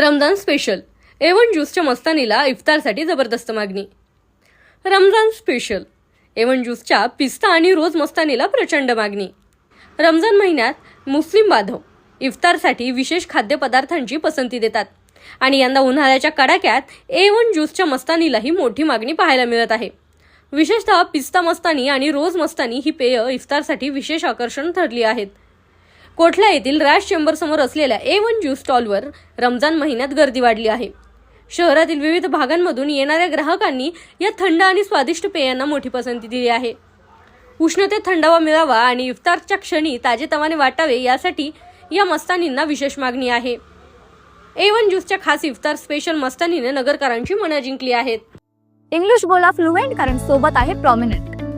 Ramzan special. A one ज्यूसच्या मस्तानीला इफ्तारसाठी जबरदस्त मागणी. रमजान स्पेशल. एवन ज्यूसच्या पिस्ता आणि रोज मस्तानीला प्रचंड मागणी. रमजान महिन्यात मुस्लिम बांधव इफ्तारसाठी विशेष खाद्यपदार्थांची पसंती देतात. आणि यंदा उन्हाळ्याच्या कडाक्यात ए वन ज्यूसच्या मस्तानीलाही मोठी मागणी पाहायला मिळत आहे. विशेषतः पिस्ता मस्तानी आणि रोज मस्तानी ही पेय इफ्तारसाठी विशेष आकर्षण ठरली आहेत. कोठला येथील राज चेंबरसमोर असलेल्या ए वन ज्यूस स्टॉलवर रमजान महिन्यात गर्दी वाढली आहे. शहरातील विविध भागांमधून येणाऱ्या ग्राहकांनी या थंड आणि स्वादिष्ट पेयांना मोठी पसंती दिली आहे. उष्णतेत थंडावा मिळावा आणि इफ्तारच्या क्षणी ताजेतवाने वाटावे यासाठी या मस्तानींना विशेष मागणी आहे. ए वन ज्यूसच्या खास इफ्तार स्पेशल मस्तानीने नगरकरांची मनं जिंकली आहेत. इंग्लिश बोला फ्लुएंट कारण सोबत आहे प्रॉमिनंट